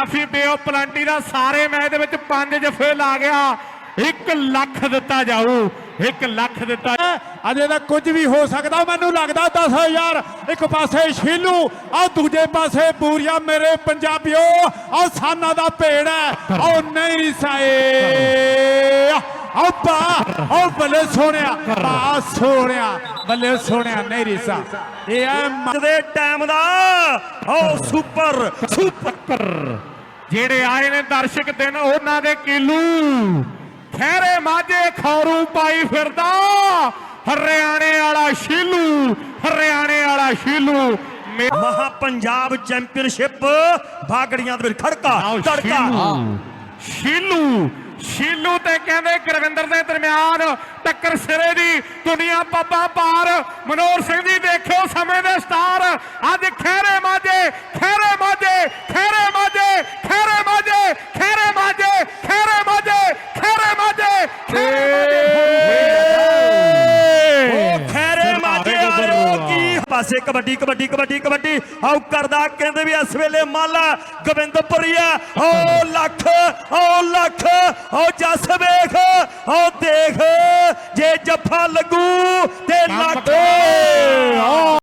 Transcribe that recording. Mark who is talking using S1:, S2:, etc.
S1: ਕਾਫੀ ਬੇਓ Plenty ਦਾ ਸਾਰੇ match ਦੇ ਵਿੱਚ ਪੰਜ ਜਫੇ ਲਾ ਗਿਆ। 1 ਲੱਖ ਦਿੱਤਾ ਜਾਊ 1 ਲੱਖ ਦਿੱਤਾ
S2: ਅਜੇ ਤਾਂ ਕੁਝ ਵੀ ਹੋ ਸਕਦਾ ਮੈਨੂੰ ਲੱਗਦਾ 10000 ਇੱਕ ਪਾਸੇ ਛੀਲੂ ਆ ਦੂਜੇ ਪਾਸੇ ਪੂਰੀਆ ਮੇਰੇ ਪੰਜਾਬੀਓ ਆ ਸਾਨਾ ਦਾ ਭੇੜ ਹੈ। ਉਹ ਨਹੀਂ ਸਾਏ ਉਹ ਬੱਲੇ ਸੋਹਣਿਆ ਆ ਸੋਹਣਿਆ ਬੱਲੇ ਸੋਹਣਿਆ ਨਹੀਂ ਰਿਸਾ। ਇਹ ਹੈ ਮ-
S3: ਅੱਜ ਦੇ ਟਾਈਮ ਦਾ ਓ ਸੁਪਰ ਸੁਪਰ
S1: ਜਿਹੜੇ ਆਏ ਨੇ ਦਰਸ਼ਕ ਦਿਨ ਉਹਨਾਂ ਦੇ ਕੀਲੂ। ਖੈਰੇ ਮਾਝੇ ਖੌਰੂ ਪਾਈ ਫਿਰਦਾ ਹਰਿਆਣੇ ਵਾਲਾ ਸ਼ੀਲੂ ਹਰਿਆਣੇ ਵਾਲਾ ਸ਼ੀਲੂ।
S3: ਮਹਾ ਪੰਜਾਬ ਚੈਂਪੀਅਨਸ਼ਿਪ ਬਾਗੜੀਆਂ ਦੇ ਵਿੱਚ ਖੜਕਾ ਤੜਕਾ।
S1: ਸ਼ੀਲੂ ਸ਼ੀਲੂ ਤੇ ਕਹਿੰਦੇ ਗੁਰਵਿੰਦਰ ਦੇ ਦਰਮਿਆਨ ਟੱਕਰ ਸਿਰੇ ਦੀ ਦੁਨੀਆ ਪੱਪਾ ਪਾਰ। ਮਨੋਹਰ ਸਿੰਘ ਜੀ ਦੇਖਿਓ ਸਮੇਂ ਦੇ ਸਟਾਰ। ਅੱਜ ਖੈਰੇ
S3: ਪਾਸੇ ਕਬੱਡੀ ਕਬੱਡੀ ਕਬੱਡੀ ਕਬੱਡੀ। ਆਉ ਕਰਦਾ ਕਹਿੰਦੇ ਵੀ ਇਸ ਵੇਲੇ ਮਾਲਾ ਗੋਬਿੰਦਪੁਰੀਆ ਓ ਲੱਖ ਓ ਲੱਖ ਓ ਜਸ ਵੇਖ ਓ ਦੇਖ। ਜੇ ਜੱਫਾ ਲੱਗੂ ਤੇ ਲੱਖ। ਓ